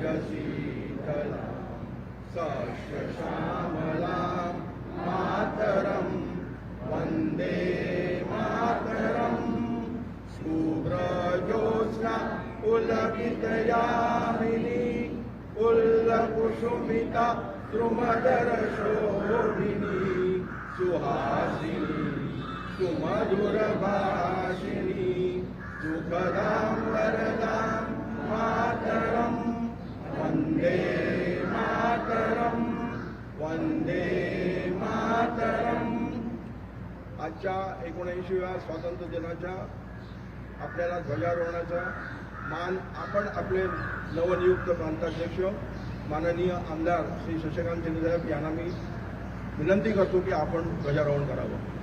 जगशीतला सश्यामलां मातरं वन्दे मातरं। शुभ्रजोत्स्ना पुलकितयामिनी पुल्लकुसुमिता द्रुमदरशोभिनी सुहासिनी सुमधुरभाषिणी सुखदां वरदां मातरम्। वन्दे मातरं वन्दे मातरम्. आजच्या एकोणऐंशीव्या स्वातंत्र्य दिनाच्या आपल्याला ध्वजारोहणाचा मान आपण आपले नवनियुक्त प्रांताध्यक्ष माननीय आमदार श्री शशिकांत शिंदे साहेब यांना मी विनंती करतो की आपण ध्वजारोहण करावं.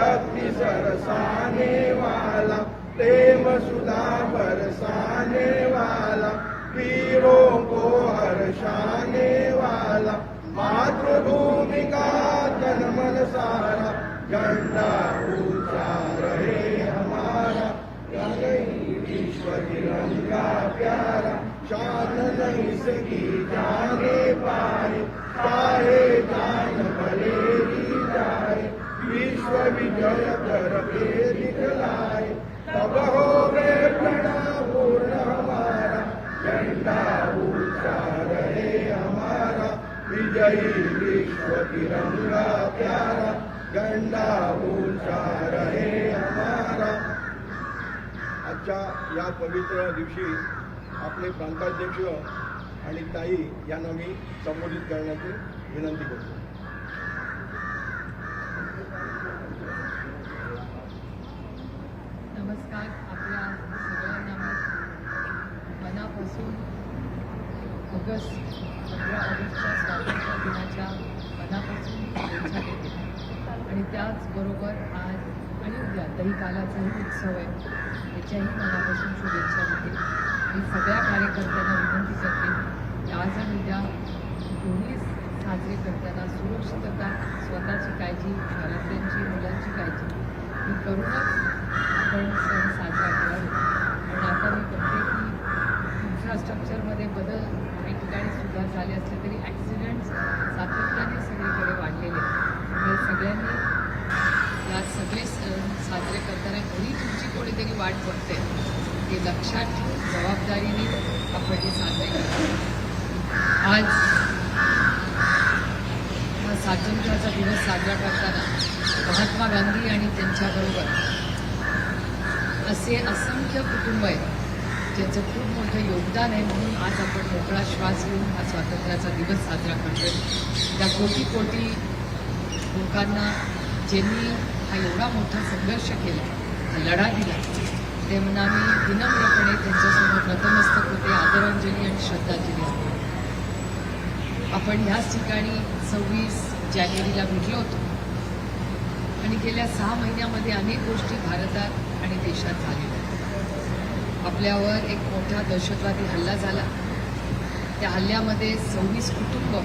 शक्ति सरसाने वाला, प्रेम सुधा बरसाने वाला, वीरों को हर्षाने वाला मातृभूमि का तन सारा झंडा ऊँचा रहे हमारा विश्व तिरंगा प्यारा, शान नहीं सकी जाने पाए पाए विजय करके दिखलाए तब हो गए प्रणा पूर्ण हमारा झंडा ऊंचा रहे हमारा विजयी विश्व तिरंगा प्यारा झंडा ऊंचा रहे हमारा आजच्या या पवित्र दिवशी आपले प्रांताध्यक्ष आणि ताई यांना मी संबोधित करण्याची विनंती करतो. नमस्कार आपल्या सगळ्यांना मनापासून ऑगस्ट पंधरा ऑगस्टच्या स्वातंत्र्य दिनाच्या मनापासून शुभेच्छा देते. आणि त्याचबरोबर आज आणि उद्या दहीकालाचाही उत्सव आहे. त्याच्याही मनापासून शुभेच्छा देते. मी सगळ्या कार्यकर्त्यांना विनंती करते की आज आणि उद्या दोन्ही साजरे करताना सुरक्षितता स्वतःची काळजी घरातल्यांची मुलांची काळजी. ही करूनच आपण सण साजरा करावा आणि आता मी बघते की इन्फ्रास्ट्रक्चरमध्ये बदल काही ठिकाणी सुद्धा झाले असले तरी ॲक्सिडेंट्स सातत्याने सगळीकडे वाढलेले आहेत. सगळ्यांनी या सगळे सण साजरे करताना घरी तुमची कोणीतरी वाट बघते. हे लक्षात ठेवून जबाबदारीने आपण हे साजरे करतो. आज हा स्वातंत्र्याचा दिवस साजरा करताना महात्मा गांधी आणि त्यांच्याबरोबर असे असंख्य कुटुंब आहेत ज्यांचं खूप मोठं योगदान आहे म्हणून आज आपण मोकळा श्वास घेऊन हा स्वातंत्र्याचा दिवस साजरा करतोय. त्या कोटी कोटी लोकांना ज्यांनी हा एवढा मोठा संघर्ष केला हा लढा दिला त्यांना मी विनम्रपणे त्यांच्यासमोर नतमस्तक होते आदरांजली आणि श्रद्धांजली अर्पण आपण ह्याच ठिकाणी सव्वीस जानेवारीला भेटलो होतो. आणि गेल्या सहा महिन्यामध्ये अनेक गोष्टी भारतात देशात झालेला आहे. आपल्यावर एक मोठा दहशतवादी हल्ला झाला. त्या हल्ल्यामध्ये सव्वीस कुटुंब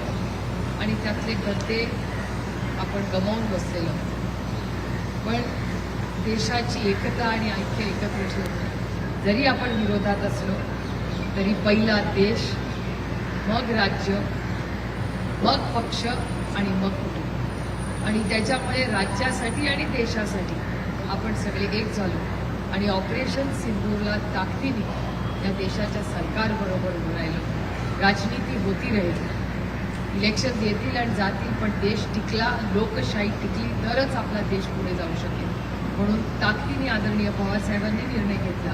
आणि त्यातले घरते आपण गमावून बसलेलो पण देशाची एकता आणि ऐक्य एकत्र ठेवून जरी आपण विरोधात असलो तरी पहिला देश मग राज्य मग पक्ष आणि मग कुटुंब. आणि त्याच्यामुळे राज्यासाठी आणि देशासाठी आपण सगळे एक झालो. आणि ऑपरेशन सिंदूरला ताकदीने या देशाच्या सरकारबरोबर उभं राहिलं. राजनीती होती राहील. इलेक्शन येतील आणि जातील पण देश टिकला लोकशाही टिकली तरच आपला देश पुढे जाऊ शकेल. म्हणून ताकदीने आदरणीय पवारसाहेबांनी निर्णय घेतला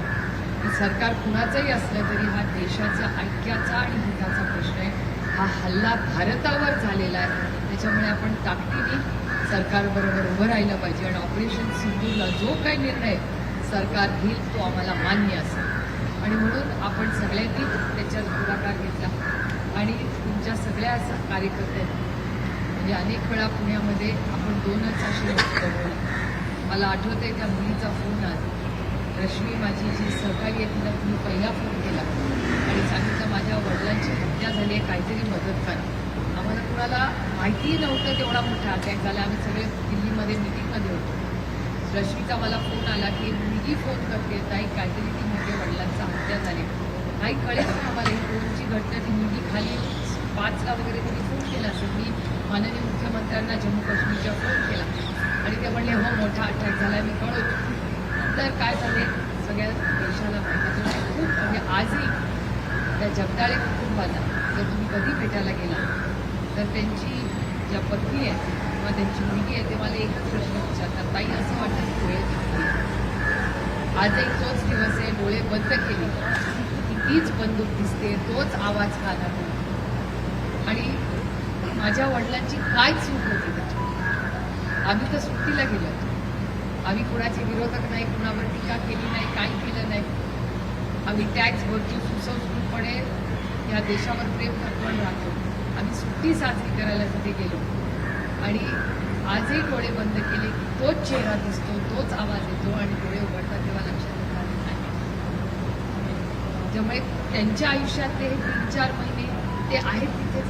की सरकार कुणाचंही असलं तरी हा देशाचा ऐक्याचा आणि हिताचा प्रश्न आहे. हा हल्ला भारतावर झालेला आहे. त्याच्यामुळे आपण ताकदीने सरकारबरोबर उभं राहिलं पाहिजे आणि ऑपरेशन सिंधूरला जो काही निर्णय सरकार घेईल तो आम्हाला मान्य असेल. आणि म्हणून आपण सगळ्यांनी त्याच्यात पुढाकार घेतला. आणि तुमच्या सगळ्या कार्यकर्त्यांनी म्हणजे अनेक वेळा पुण्यामध्ये आपण दोनच अशी बनवले मला आठवतंय त्या मुलीचा फोन आला. रश्मी माझी जी सहकारी आहे तिला तुम्ही पहिला फोन केला. आणि सांगितलं माझ्या वडिलांची हत्या झाली आहे काहीतरी मदत करा. आम्हाला कुणाला माहितीही नव्हतं तेवढा मोठा अटॅक झाला. आम्ही सगळे दिल्लीमध्ये मिटिंगमध्ये होतो. रश्मीचा मला फोन आला की मुलगी फोन करते ताई काहीतरी ती म्हणजे वडिलांचा हत्या झाली. ताई कळेल ना आम्हाला ही कोणची घटना ती मुलगी खाली पाचला वगैरे तिने फोन केला असेल. मी माननीय मुख्यमंत्र्यांना जम्मू काश्मीरच्या फोन केला. आणि ते म्हणले हो मोठा अटॅक झाला मी कळवतो. तर काय झाले? सगळ्या देशाला माहिती खूप म्हणजे आजही त्या जगदाळे कुटुंबाला जर तुम्ही कधी भेटायला गेला तर त्यांची ज्या पत्नी आहे किंवा त्यांची मुलगी आहे ते मला एकच प्रश्न विचारतात. ताई असं वाटतं की आज एक आजही तोच दिवस आहे डोळे बंद केले. की तीच बंदूक दिसते तोच आवाज कानात आणि माझ्या वडिलांची काय चूक होती त्याच्यात आम्ही तर सुट्टीला गेलो आम्ही कुणाचे विरोधक नाही कुणावर टीका केली नाही काही केलं नाही. आम्ही टॅक्स भरतो सुसंस्कृतपणे या देशावर प्रेम करतो राहतो. आम्ही सुट्टी साजरी करायला तिथे गेलो. आणि आजही डोळे बंद केले की तोच चेहरा दिसतो तोच आवाज येतो आणि डोळे उघड तेव्हा लक्षात येत नाही त्यामुळे त्यांच्या आयुष्यातले हे तीन चार महिने ते आहेत तिथेच.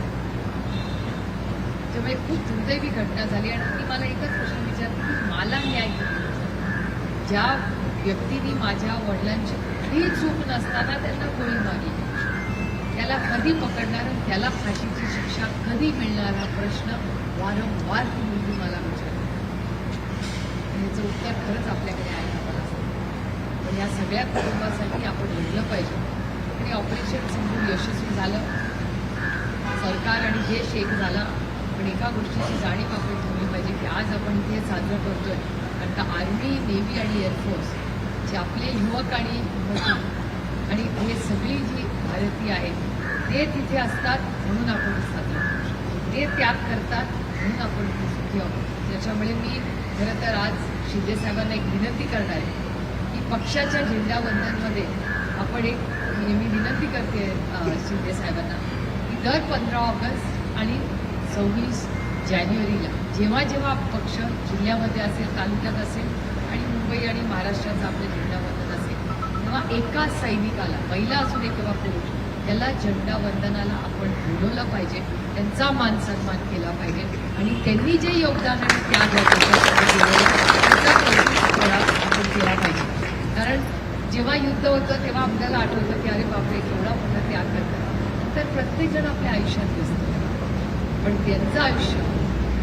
त्यामुळे खूप दुर्दैवी घटना झाली आणि ती मला एकच प्रश्न विचारते की मला न्याय ज्या व्यक्तीने माझ्या वडिलांची कुठलीही चूक नसताना त्यांना गोळी मारली. त्याला कधी पकडणार त्याला फाशीची शिक्षा कधी मिळणार हा प्रश्न वारंवार ती मुलगी मला विचारते. ह्याचं याचं उत्तर खरंच आपल्याकडे आहे मला पण या सगळ्या कुटुंबासाठी आपण लढलं पाहिजे. ते ऑपरेशन समजून यशस्वी झालं. सरकार आणि देश एक झाला. पण एका गोष्टीची जाणीव आपण ठेवली पाहिजे की आज आपण ते साजरं करतोय. कारण का आर्मी नेव्ही आणि एअरफोर्स जे आपले युवक आणि आणि हे सगळी जी भारतीय आहेत ते तिथे असतात म्हणून आपण हे साजरं ते त्याग करतात म्हणून आपण सुखी आहोत. त्याच्यामुळे मी खरं तर आज शिंदेसाहेबांना एक विनंती करणार आहे की पक्षाच्या झेंडावंदनमध्ये आपण एक म्हणजे मी विनंती करते शिंदे साहेबांना की दर पंधरा ऑगस्ट आणि सव्वीस जानेवारीला जेव्हा जेव्हा पक्ष जिल्ह्यामध्ये असेल तालुक्यात असेल आणि मुंबई आणि महाराष्ट्राचा आपलं झेंडावंदन असेल तेव्हा एका सैनिकाला महिला असू दे किंवा पुरुष त्याला झेंडा वंदनाला आपण बोलवलं पाहिजे त्यांचा मान सन्मान केला पाहिजे आणि त्यांनी जे योगदान आणि त्याग त्याचा आपण केला पाहिजे. कारण जेव्हा युद्ध होतं तेव्हा आपल्याला आठवतं की अरे बापरे केवढा मोठा त्याग करतात. तर प्रत्येकजण आपल्या आयुष्यात दिसतो. पण त्यांचं आयुष्य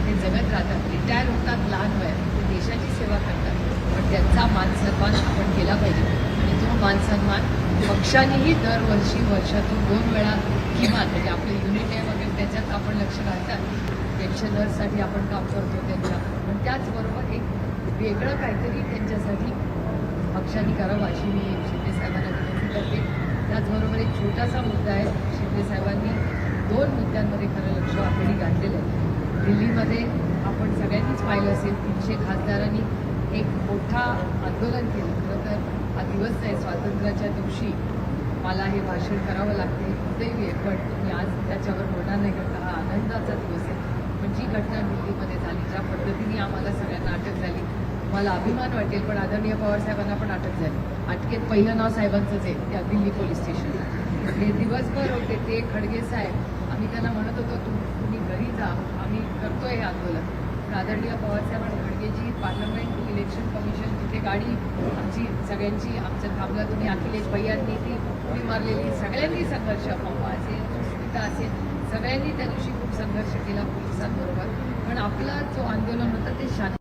ते जगत राहतात. रिटायर होतात लहान वयात. ते देशाची सेवा करतात. पण त्यांचा मान सन्मान आपण केला पाहिजे. आणि तो मान सन्मान पक्षानेही दरवर्षी वर्षातून दोन वेळा किमान म्हणजे आपले युनिट आहे वगैरे त्याच्यात आपण लक्ष घालतात. पेन्शनर्ससाठी आपण काम करतो त्यांच्या. पण त्याचबरोबर एक वेगळं काहीतरी त्यांच्यासाठी पक्षांनी करावं अशी मी शिंदे साहेबांना विनंती करते. त्याचबरोबर एक छोटासा मुद्दा आहे. शिंदे साहेबांनी दोन मुद्द्यांमध्ये खरं लक्ष आपली घातलेलं आहे. दिल्लीमध्ये आपण सगळ्यांनीच पाहिलं असेल तीनशे खासदारांनी एक मोठा आंदोलन केलं. खरं तर हा दिवस नाही स्वातंत्र्याच्या दिवशी मला हे भाषण करावं लागते. दुर्दैवी आहे पण मी आज त्याच्यावर बोलणार नाही कारण हा आनंदाचा दिवस आहे. पण जी घटना दिल्लीमध्ये झाली ज्या पद्धतीने आम्हाला सगळ्यांना अटक झाली मला अभिमान वाटेल पण आदरणीय पवारसाहेबांना पण अटक झाली. अटकेत पहिलं नाव साहेबांचंच आहे त्या दिल्ली पोलीस स्टेशनला हे दिवसभर होते ते खडगे साहेब. आम्ही त्यांना म्हणत होतो तुम्ही घरी जा आम्ही करतोय हे आंदोलन. पण आदरणीय पवारसाहेब आणि खडगेजी पार्लमेंट इलेक्शन कमिशन तिथे गाडी आमची सगळ्यांची आमच्या थांबला तुम्ही अखिलेश भैयांनी ती उडी मारलेली सगळ्यांनी संघर्ष पप्पा असेल सुस्मिता असेल सगळ्यांनी त्या दिवशी खूप संघर्ष केला पोलिसांबरोबर. पण आपला जो आंदोलन होतं ते शांत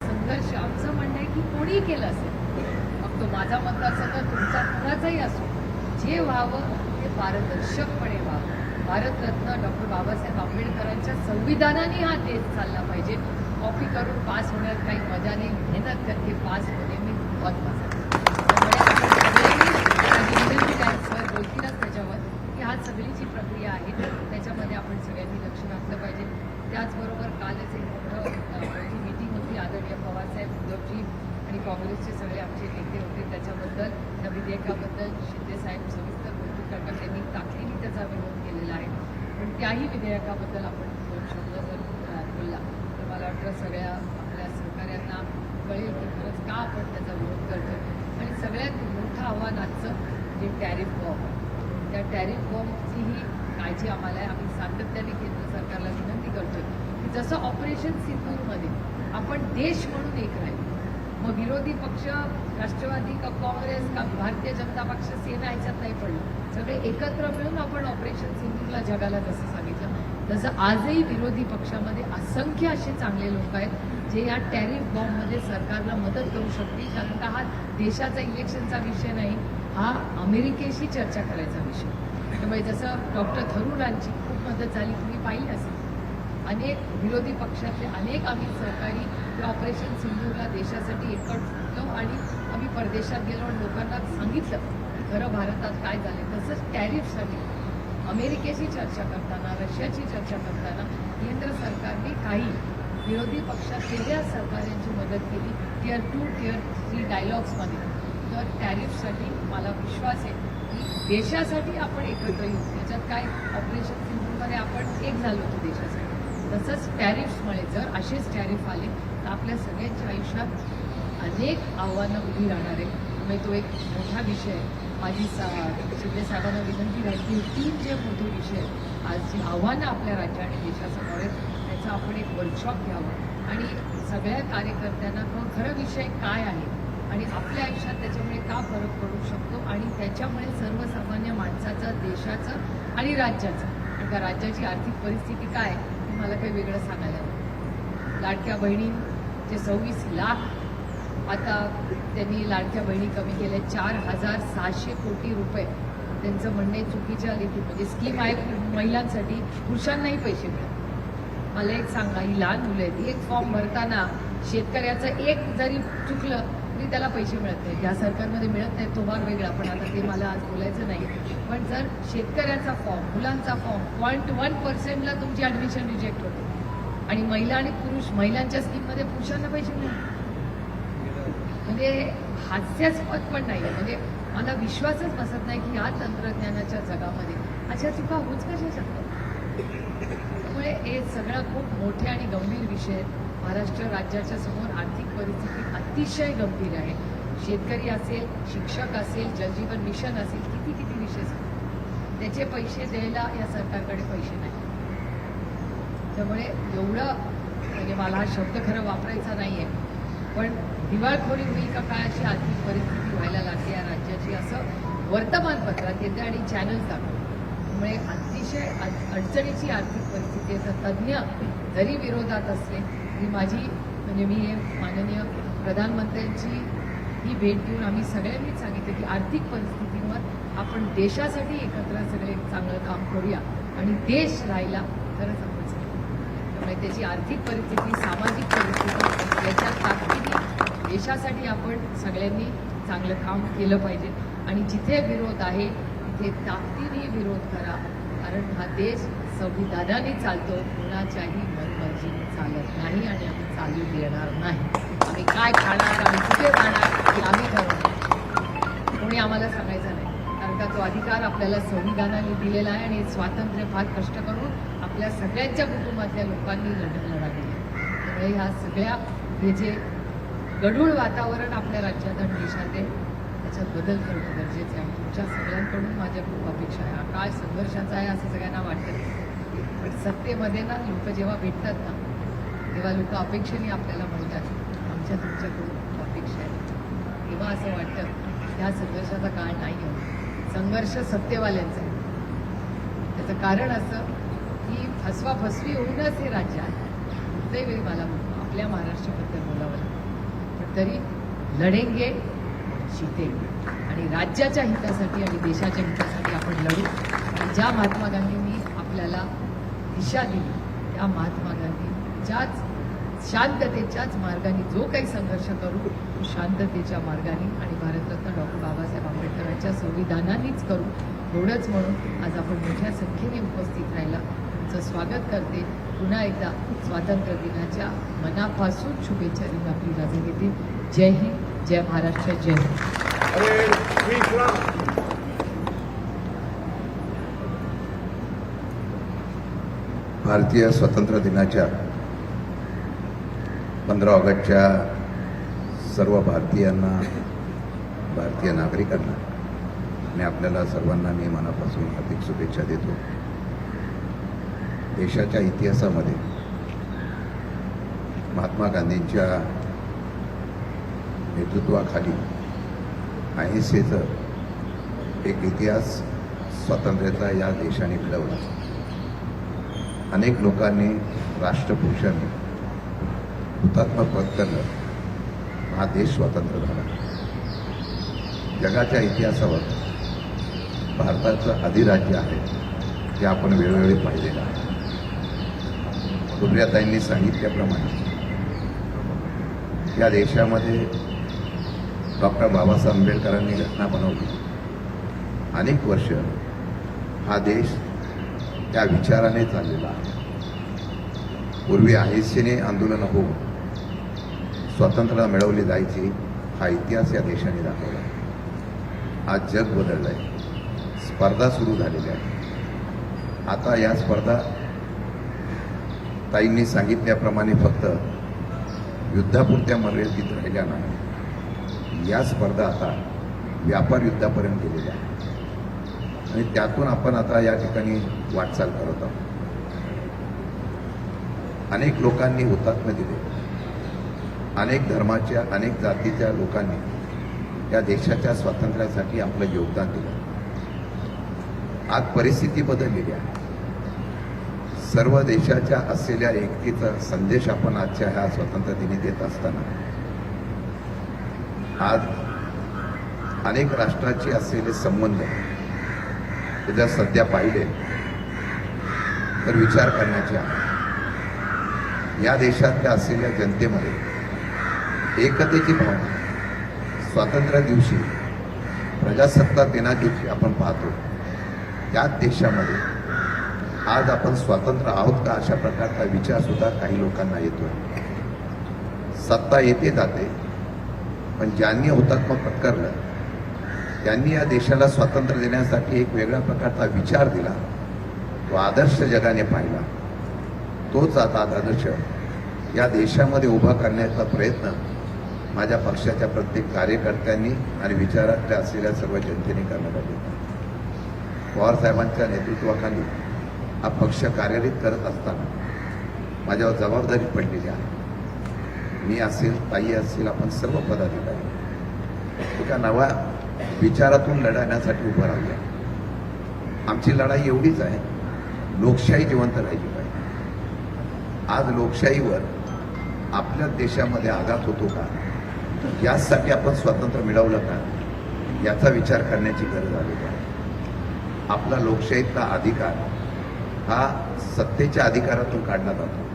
संघर्ष आमचं म्हणणं आहे की कोणीही केलं असेल तो माझा मतदारसंघ तुमचा कुणाचाही असो जे व्हावं ते पारदर्शकपणे व्हावं भारतरत्न डॉक्टर बाबासाहेब आंबेडकरांच्या संविधानाने हा देश चालला पाहिजे. कॉपी करून पास होण्यात काही मजा नाही. मेहनत करते पास होणे मी बहुत मजा बोलतीलच त्याच्यावर की हा सगळी जी प्रक्रिया आहे. त्याच्यामध्ये आपण सगळ्यांनी लक्ष घातलं पाहिजे. त्याचबरोबर कालच एक मोठं अ, मिटिंग होती आदरणीय पवारसाहेब उद्धवजी आणि काँग्रेसचे सगळे आमचे नेते होते त्याच्याबद्दल. त्या विधेयकाबद्दल शिंदेसाहेब सविस्तर बोलतील. कारण त्यांनी ताकदीने त्याचा विरोध केलेला आहे. पण त्याही विधेयकाबद्दल आपण दोन शब्द जर अ, बोलला तर मला वाटतं सगळ्या आपल्या सहकाऱ्यांना कळेल की खरंच का आपण त्याचा विरोध करतो आणि सगळ्यात मोठं आव्हान आजचं म्हणजे टॅरिफ बॉम्ब त्या टॅरिफ बॉम्बचीही काळजी आम्हाला आहे आम्ही सातत्याने केंद्र सरकारला विनंती करतोय की जसं ऑपरेशन सिंधूरमध्ये आपण देश म्हणून एक राहील मग विरोधी पक्ष राष्ट्रवादी का काँग्रेस का भारतीय जनता पक्ष सेना ह्याच्यात नाही पडलं. सगळे एकत्र मिळून आपण ऑपरेशन सिंधूरला जगाला जसं सांगितलं. तसं आजही विरोधी पक्षामध्ये असंख्य असे चांगले लोक आहेत जे या टॅरिफ बॉम्बमध्ये सरकारला मदत करू शकतील. कारण का हा देशाचा इलेक्शनचा विषय नाही हा अमेरिकेशी चर्चा करायचा विषय. त्यामुळे जसं डॉक्टर थरूरांची खूप मदत झाली तुम्ही पाहिली असेल. अनेक विरोधी पक्षातले अनेक आम्ही सहकारी ऑपरेशन सिंधूरला देशासाठी एकट फुटलो आणि आम्ही परदेशात गेलो आणि लोकांना सांगितलं की खरं भारतात काय झालं तसंच टॅरिफसाठी अमेरिकेशी चर्चा करताना रशियाची चर्चा करताना केंद्र सरकारने काही विरोधी पक्षातलेल्या सहकार्यांची मदत केली टिअर टू टिअर थ्री डायलॉग्समध्ये तर टॅरिफसाठी मला विश्वास आहे देशासाठी आपण एकत्र येऊ. त्याच्यात काय ऑपरेशन सिंधूमध्ये आपण एक झालो होतो देशासाठी. तसंच टॅरिफ्समुळे जर असेच टॅरिफ आले तर आपल्या सगळ्यांच्या आयुष्यात अनेक आव्हानं उभी राहणार आहे त्यामुळे तो एक मोठा विषय आहे. माझी सा शिंदे साहेबांना विनंती राहील तीन जे मोठे विषय आहेत आज जी आव्हानं आपल्या राज्य आणि देशासमोर आहेत त्याचा आपण एक वर्कशॉप घ्यावं. आणि सगळ्या कार्यकर्त्यांना ख- खरं विषय काय आहे आणि आपल्या आयुष्यात त्याच्यामुळे का फरक पडू शकतो? आणि त्याच्यामुळे सर्वसामान्य माणसाचं देशाचं आणि राज्याचं. कारण का राज्याची आर्थिक परिस्थिती काय आहे हे मला काही वेगळं सांगायला नाही. लाडक्या बहिणींचे सव्वीस लाख आता त्यांनी लाडक्या बहिणी कमी केल्या चार हजार सहाशे कोटी रुपये. त्यांचं म्हणणे चुकीच्या लेखी म्हणजे स्कीम आहे महिलांसाठी पुरुषांनाही पैसे मिळत मला एक सांगा ही लहान मुलं आहेत एक फॉर्म भरताना शेतकऱ्याचं एक जरी चुकलं तरी त्याला पैसे मिळत नाही ज्या सरकारमध्ये मिळत नाही तो भाग वेगळा. पण आता ते मला आज बोलायचं नाही. पण जर शेतकऱ्याचा फॉर्म मुलांचा फॉर्म पॉईंट वन पर्सेंटला तुमची ॲडमिशन रिजेक्ट होते. आणि महिला आणि पुरुष महिलांच्या स्कीममध्ये पुरुषांना पैसे मिळतात म्हणजे हास्यास्पद पण नाही म्हणजे मला विश्वासच बसत नाही की या तंत्रज्ञानाच्या जगामध्ये अशा चुका होच कशा शकतात? त्यामुळे हे सगळं खूप मोठे आणि गंभीर विषय आहेत. महाराष्ट्र राज्याच्या समोर आर्थिक परिस्थिती अतिशय गंभीर आहे. शेतकरी असेल शिक्षक असेल जलजीवन मिशन असेल किती किती विषय त्याचे पैसे द्यायला या सरकारकडे पैसे नाही. त्यामुळे एवढं म्हणजे मला हा शब्द खरं वापरायचा नाही आहे पण दिवाळखोरी होईल का काय अशी आर्थिक परिस्थिती व्हायला लागली या राज्याची असं वर्तमानपत्रात येते आणि चॅनल्स दाखवतात त्यामुळे अतिशय अडचणीची आर्थिक परिस्थिती आहे. तर तज्ज्ञ जरी विरोधात असले ही माझी म्हणजे मी हे माननीय प्रधानमंत्र्यांची ही भेट घेऊन आम्ही सगळ्यांनीच सांगितलं की आर्थिक परिस्थितीवर आपण देशासाठी एकत्र सगळे चांगलं काम करूया आणि देश राहिला तरच आपण त्यामुळे त्याची आर्थिक परिस्थिती सामाजिक परिस्थिती याच्या ताकदीने देशासाठी आपण सगळ्यांनी चांगलं काम केलं पाहिजे. आणि जिथे विरोध आहे तिथे ताकदीने विरोध करा. कारण हा देश संविधानाने चालतो कोणाच्याही नाही आणि आम्ही चालू देणार नाही. आम्ही काय खाणार आम्ही कुठे जाणार हे आम्ही ठरवणार. कोणी आम्हाला सांगायचं नाही. कारण का तो अधिकार आपल्याला संविधानाने दिलेला आहे आणि स्वातंत्र्य फार कष्ट करून आपल्या सगळ्यांच्या कुटुंबातल्या लोकांनी लढ लढा दिला त्यामुळे ह्या सगळ्या हे जे गढूळ वातावरण आपल्या राज्यात आणि देशात आहे त्याच्यात बदल करणं गरजेचं आहे. आणि तुमच्या सगळ्यांकडून माझ्या खूप अपेक्षा आहे. हा काळ संघर्षाचा आहे असं सगळ्यांना वाटतं. पण सत्तेमध्ये ना लोक जेव्हा भेटतात ना तेव्हा लोक अपेक्षेने आपल्याला म्हणतात आमच्या तुमच्याकडून अपेक्षा आहे. तेव्हा असं वाटतं ह्या संघर्षाचा काळ नाही आहे. संघर्ष सत्तेवाल्यांचा आहे. त्याचं कारण असं की फसवाफसवी होऊनच हे राज्य आहे. कुठल्याही वेळी मला आपल्या महाराष्ट्राबद्दल बोलावं लागतं. पण तरी लढेंगे जितेल आणि राज्याच्या हितासाठी आणि देशाच्या हितासाठी आपण लढू. आणि ज्या महात्मा गांधींनी आपल्याला दिशा दिली त्या महात्मा गांधी ज्याच शांततेच्याच मार्गाने जो काही संघर्ष करू तो शांततेच्या मार्गाने. आणि भारतरत्न डॉक्टर बाबासाहेब आंबेडकरांच्या संविधानानेच करू. एवढंच म्हणून आज आपण मोठ्या संख्येने उपस्थित राहिला. तुमचं स्वागत करते. पुन्हा एकदा स्वातंत्र्य दिनाच्या मनापासून शुभेच्छा देऊन आपली रजा घेते. जय हिंद जय महाराष्ट्र जय हिंद. भारतीय स्वातंत्र्य दिनाच्या पंधरा ऑगस्टच्या सर्व भारतीयांना भारतीय नागरिकांना आणि आपल्याला सर्वांना मी मनापासून हार्दिक शुभेच्छा देतो. देशाच्या इतिहासामध्ये महात्मा गांधींच्या नेतृत्वाखाली अहिंसेचं एक इतिहास स्वातंत्र्याचा या देशाने घडवला. अनेक लोकांनी राष्ट्रपुरुषांनी हुतात्मा पत्करलं हा देश स्वतंत्र झाला. जगाच्या इतिहासावर भारताचं अधिराज्य आहे हे आपण वेळोवेळी पाहिलेलं आहे. सूर्याताईंनी सांगितल्याप्रमाणे या देशामध्ये डॉक्टर बाबासाहेब आंबेडकरांनी घटना बनवली. अनेक वर्ष हा देश त्या विचाराने चाललेला आहे. पूर्वी अहिंसेने आंदोलन होऊन स्वातंत्र्य मिळवली जायची हा इतिहास या देशाने दाखवला. आज जग बदललं आहे स्पर्धा सुरू झालेल्या आहे आता या स्पर्धा ताईंनी सांगितल्याप्रमाणे फक्त युद्धापुरत्या मर्यादित राहिल्या नाही. या स्पर्धा आता व्यापार युद्धापर्यंत गेलेल्या आहेत. आणि त्यातून आपण आता या ठिकाणी वाटचाल करत आहोत. अनेक लोकांनी हुतात्मे दिले. अनेक धर्माच्या अनेक जातीच्या लोकांनी या देशाच्या स्वातंत्र्यासाठी आपलं योगदान दिलं. आज परिस्थिती बदललेली आहे. सर्व देशाच्या असलेल्या एकतेचा संदेश आपण आजच्या ह्या स्वातंत्र्य दिनी देत असताना. आज अनेक राष्ट्राचे असलेले संबंध ते जर सध्या पाहिले तर विचार करण्याचे आहे. या देशातल्या असलेल्या जनतेमध्ये एकतेची भावना. स्वातंत्र्य दिवशी प्रजासत्ताक दिना दिवशी आपण पाहतो. त्याच देशामध्ये आज आपण स्वातंत्र्य आहोत का अशा प्रकारचा विचार सुद्धा काही लोकांना येतोय. सत्ता येते जाते पण ज्यांनी हुतात्मा पत्करलं त्यांनी या देशाला स्वातंत्र्य देण्यासाठी एक वेगळ्या प्रकारचा विचार दिला तो आदर्श जगाने पाहिला. तोच आता आदर्श या देशामध्ये उभा करण्याचा प्रयत्न माझ्या पक्षाच्या प्रत्येक कार्यकर्त्यांनी आणि विचारातल्या असलेल्या सर्व जनतेने करणं पाहिजे पवारसाहेबांच्या नेतृत्वाखाली हा पक्ष कार्यरत करत असताना माझ्यावर जबाबदारी पडलेली आहे. मी असेल ताई असेल आपण सर्व पदाधिकारी एका नव्या विचारातून लढण्यासाठी उभं राहूया आमची लढाई एवढीच आहे. लोकशाही जिवंत राहिली पाहिजे. आज लोकशाहीवर आपल्या देशामध्ये आघात होतो का? यासाठी आपण स्वातंत्र्य मिळवलं का? याचा विचार करण्याची गरज आलेली आहे आपला लोकशाहीतला अधिकार हा सत्तेच्या अधिकारातून काढला जातो.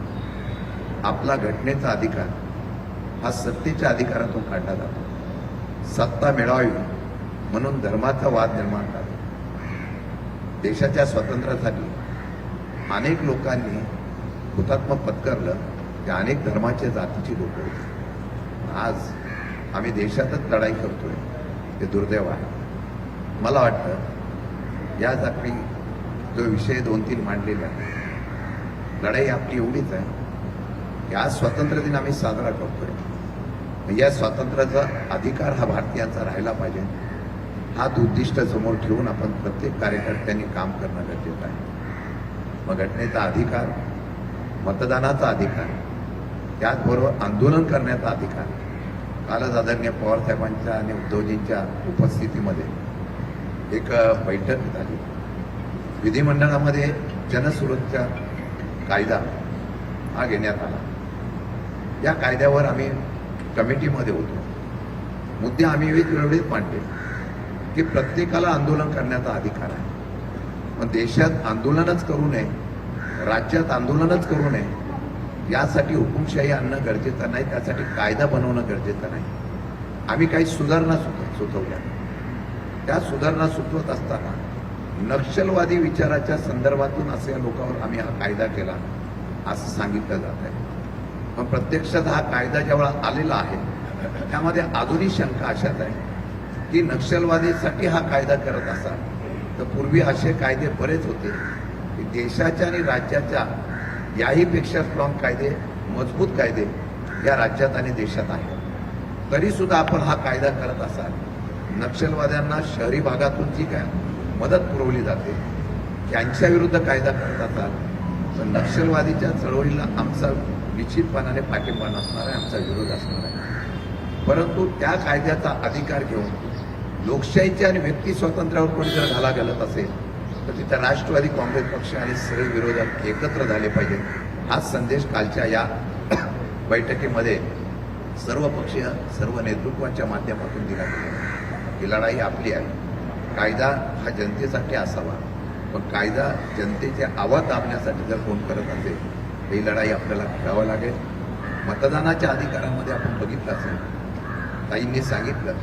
आपला घटनेचा अधिकार हा सत्तेच्या अधिकारातून काढला जातो. सत्ता मिळावी म्हणून धर्माचा वाद निर्माण झाला. देशाच्या स्वातंत्र्यासाठी अनेक लोकांनी हुतात्मा पत्करलं की अनेक धर्माच्या जातीची लोक होती. आज आम्ही देशातच लढाई करतोय. ते दुर्दैव आहे. मला वाटतं या जाती जो विषय दोन तीन मांडलेला आहे लढाई आपली एवढीच आहे की आज स्वातंत्र्य दिन आम्ही साजरा करतोय. या स्वातंत्र्याचा अधिकार हा भारतीयांचा राहिला पाहिजे. हाच उद्दिष्ट समोर ठेवून आपण प्रत्येक कार्यकर्त्यांनी काम करणं गरजेचं आहे. मग घटनेचा अधिकार मतदानाचा अधिकार त्याचबरोबर आंदोलन करण्याचा अधिकार कालच आदरणीय पवारसाहेबांच्या आणि उद्धवजींच्या उपस्थितीमध्ये एक बैठक झाली. विधिमंडळामध्ये जनसुरक्षा कायदा हा घेण्यात आला. या कायद्यावर आम्ही कमिटीमध्ये होतो. मुद्दे आम्ही वेगवेगळेच मांडले की प्रत्येकाला आंदोलन करण्याचा अधिकार आहे. पण देशात आंदोलनच करू नये राज्यात आंदोलनच करू नये यासाठी हुकुमशाही आणणं गरजेचं नाही त्यासाठी कायदा बनवणं गरजेचं नाही. आम्ही काही सुधारणा सुचवल्या. त्या सुधारणा सुचवत असताना नक्षलवादी विचाराच्या संदर्भातून असे लोकांवर आम्ही हा कायदा केला असं सांगितलं जात आहे. पण प्रत्यक्षात हा कायदा जेव्हा आलेला आहे त्यामध्ये अजूनही शंका अशाच आहे की नक्षलवादीसाठी हा कायदा करत असाल तर पूर्वी असे कायदे बरेच होते की देशाच्या आणि राज्याच्या याहीपेक्षा स्ट्रॉंग कायदे मजबूत कायदे या राज्यात आणि देशात आहेत. तरीसुद्धा आपण हा कायदा करत असाल. नक्षलवाद्यांना शहरी भागातून जी काय मदत पुरवली जाते त्यांच्या विरुद्ध कायदा करत असाल तर नक्षलवादीच्या चळवळीला आमचा निश्चितपणाने पाठिंबा नसणार आहे आमचा विरोध असणार आहे. परंतु त्या कायद्याचा अधिकार घेऊन लोकशाहीच्या आणि व्यक्ती स्वातंत्र्यावर कोणी जर घाला घालत असेल तर तिथं राष्ट्रवादी काँग्रेस पक्ष आणि सर्व विरोधक एकत्र झाले पाहिजे. हाच संदेश कालच्या या बैठकीमध्ये सर्व पक्षीय सर्व नेतृत्वाच्या माध्यमातून दिला गेला. ही लढाई आपली आहे. कायदा हा जनतेसाठी असावा. पण कायदा जनतेचे आवाज दाबण्यासाठी जर कोण करत असेल ही लढाई आपल्याला खेळावं लागेल. मतदानाच्या अधिकारामध्ये आपण बघितलं असेल. ताईंनी सांगितलं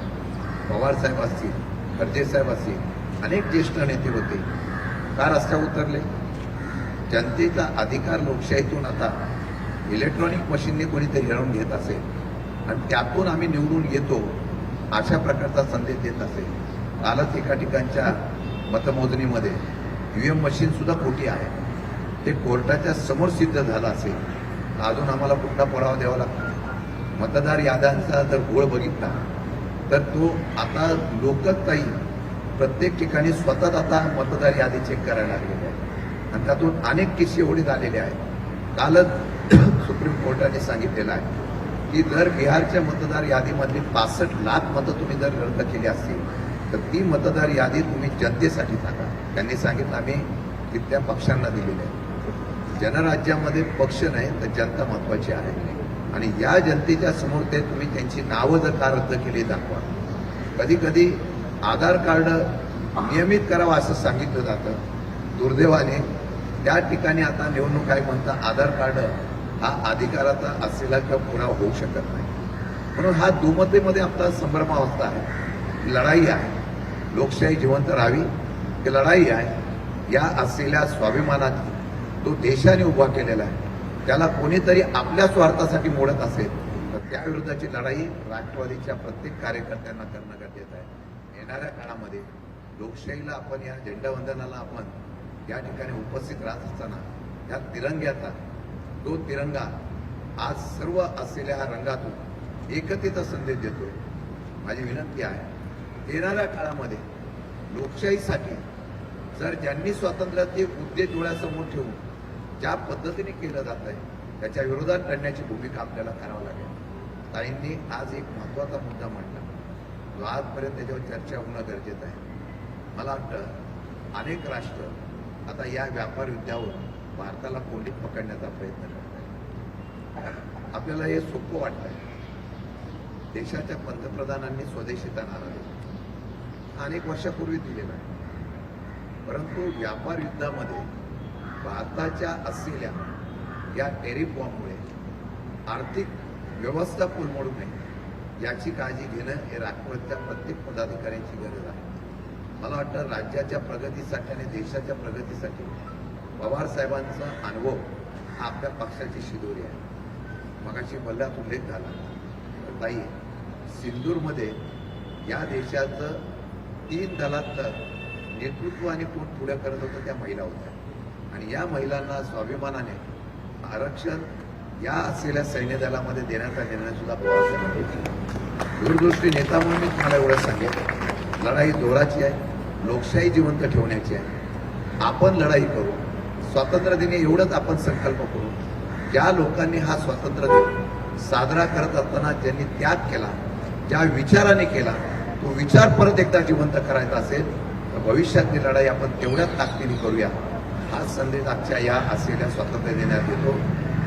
पवारसाहेब असतील खर्जेसाहेब असतील अनेक ज्येष्ठ नेते होते. का रस्त्यावर उतरले? जनतेचा अधिकार लोकशाहीतून आता इलेक्ट्रॉनिक मशीनने कोणीतरी हिळवून घेत असेल आणि त्यातून आम्ही निवडून येतो अशा प्रकारचा संदेश देत असेल. कालच एका ठिकाणच्या मतमोजणीमध्ये ईव्हीएम मशीन सुद्धा खोटी आहे. ते कोर्टाच्या समोर सिद्ध झालं असेल. अजून आम्हाला कुठला पुरावा द्यावा लागतो? मतदार याद्यांचा जर गोळ बघितला तर तो आता लोकच काही प्रत्येक ठिकाणी स्वतःच आता मतदार यादी चेक करायला लागलेले आहे. आणि त्यातून अनेक किस्से एवढे झालेले आहेत. कालच सुप्रीम कोर्टाने सांगितलेलं आहे की जर बिहारच्या मतदार यादीमधली पासष्ट लाख मतं तुम्ही जर रद्द केली असतील तर ती मतदार यादी तुम्ही जनतेसाठी टाका. त्यांनी सांगितलं आम्ही तिथल्या पक्षांना दिलेली आहे. जनराज्यामध्ये पक्ष नाही तर जनता महत्वाची आहे. आणि या जनतेच्या समोर ते तुम्ही त्यांची नावं जर का रद्द केली दाखवा. कधी कधी आधार कार्ड नियमित करावं असं सांगितलं जातं. दुर्दैवाने त्या ठिकाणी आता निवडणूक आयोग म्हणता आधार कार्ड हा अधिकाराचा असलेला किंवा पुरावा होऊ शकत नाही. म्हणून हा दुमतेमध्ये आपला संभ्रमावस्था आहे. लढाई आहे. लोकशाही जिवंत राहावी. ही लढाई आहे. या असलेल्या स्वाभिमानाची तो देशाने उभा केलेला आहे त्याला कोणीतरी आपल्या स्वार्थासाठी मोडत असेल तर त्याविरुद्धची लढाई राष्ट्रवादीच्या प्रत्येक कार्यकर्त्यांना करणं गरजेचं आहे. येणाऱ्या काळामध्ये लोकशाहीला आपण या झेंडावंदनाला आपण या ठिकाणी उपस्थित राहत असताना या तिरंग्याचा तो तिरंगा आज सर्व असलेल्या रंगातून एकतेचा संदेश देतोय. माझी विनंती आहे येणाऱ्या काळामध्ये लोकशाहीसाठी जर ज्यांनी स्वातंत्र्याचे मुद्दे डोळ्यासमोर ठेवून ज्या पद्धतीने केलं जात आहे त्याच्या विरोधात लढण्याची भूमिका आपल्याला करावी लागेल. ताईंनी आज एक महत्त्वाचा मुद्दा मांडला. आजपर्यंत त्याच्यावर चर्चा होणं गरजेचं आहे. मला वाटतं अनेक राष्ट्र आता या व्यापार युद्धावर भारताला कोंडीत पकडण्याचा प्रयत्न करत आहे आपल्याला हे सोपं वाटतंय. देशाच्या पंतप्रधानांनी स्वदेशीचा नारा दिला अनेक वर्षापूर्वी दिलेला आहे. परंतु व्यापार युद्धामध्ये भारताच्या असलेल्या या टेरिफॉर्ममुळे आर्थिक व्यवस्था कोलमडू नये. याची काळजी घेणं हे राष्ट्रवादीच्या प्रत्येक पदाधिकाऱ्यांची गरज आहे. मला वाटतं राज्याच्या प्रगतीसाठी आणि देशाच्या प्रगतीसाठी पवार साहेबांचा अनुभव हा आपल्या पक्षाची शिदोरी आहे. मगाशी मल्ल्यात उल्लेख झाला. तर ताई सिंदूरमध्ये या देशाचं तीन दलातलं नेतृत्व आणि कोण पुढे करत होतं त्या महिला होत्या. आणि या महिलांना स्वाभिमानाने आरक्षण या असलेल्या सैन्य दलामध्ये देण्याचा निर्णय सुद्धा पवारसाहेबांनी दूरदृष्टी नेता म्हणून मी तुम्हाला एवढं सांगेन लढाई जोराची आहे लोकशाही जिवंत ठेवण्याची आहे. आपण लढाई करू स्वातंत्र्य दिनी एवढंच आपण संकल्प करू ज्या लोकांनी हा स्वातंत्र्य दिन साजरा करत असताना ज्यांनी त्याग केला ज्या विचाराने केला तो विचार परत एकदा जिवंत करायचा असेल तर भविष्यातली लढाई आपण तेवढ्याच ताकदीने करूया. हा संदेश आजच्या या असलेल्या स्वातंत्र्य देण्यात येतो.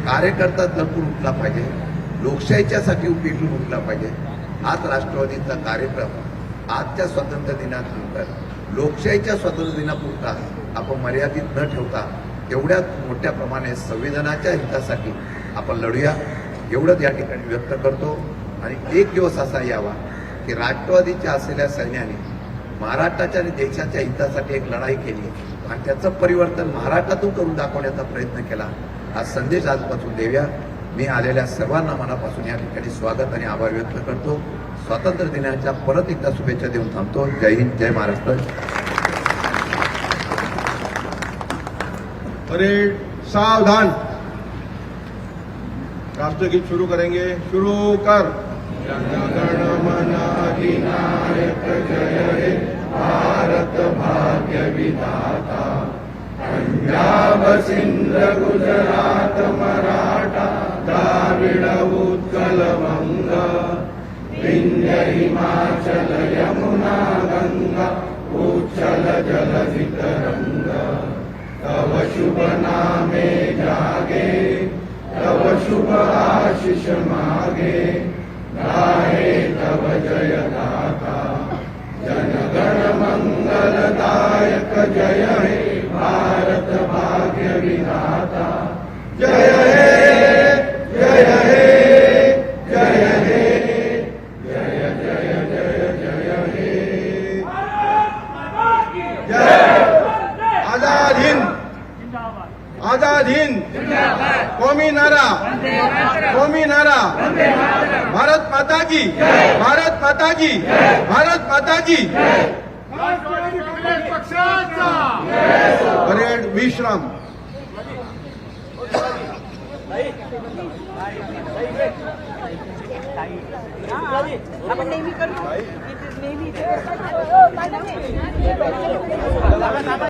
कार्यकर्ता लपून उठला पाहिजे. लोकशाहीच्यासाठी पेटून उठला पाहिजे. हाच राष्ट्रवादीचा कार्यक्रम आजच्या स्वातंत्र्य दिनानंतर लोकशाहीच्या स्वातंत्र्य दिनापुरता आपण मर्यादित न ठेवता एवढ्याच मोठ्या प्रमाणे संविधानाच्या हितासाठी आपण लढूया. एवढंच या ठिकाणी व्यक्त करतो. आणि एक दिवस असा यावा की राष्ट्रवादीच्या असलेल्या सैन्याने महाराष्ट्राच्या आणि देशाच्या हितासाठी एक लढाई केली आणि त्याचं परिवर्तन महाराष्ट्रातून करून दाखवण्याचा प्रयत्न केला. हा संदेश आजपासून देऊया. मी आलेल्या सर्वांना मनापासून या ठिकाणी स्वागत आणि आभार व्यक्त करतो. स्वातंत्र्य दिनाच्या परत एकदा शुभेच्छा देऊन थांबतो. जय हिंद जय महाराष्ट्र. परेड सावधान. राष्ट्रगीत शुरू करेंगे. शुरू कर. जय हे भारत भाग्य विधाता पंजाब सिंध गुजरात मराठा द्राविड उत्कल वंग विंध्य हिमाचल यमुना गंगा उच्चल जल तरंग तव शुभ नामे जागे तव शुभ आशिष मागे गाहे तव जय गाथा जनगण मंगलदायक जय हे भारत। आजाद हिंद। कौमी नारा। कौमी नारा। भारत माता की। भारत माता की। भारत माता की। परेड विश्राम। आपण नेहमी करतो नेहमी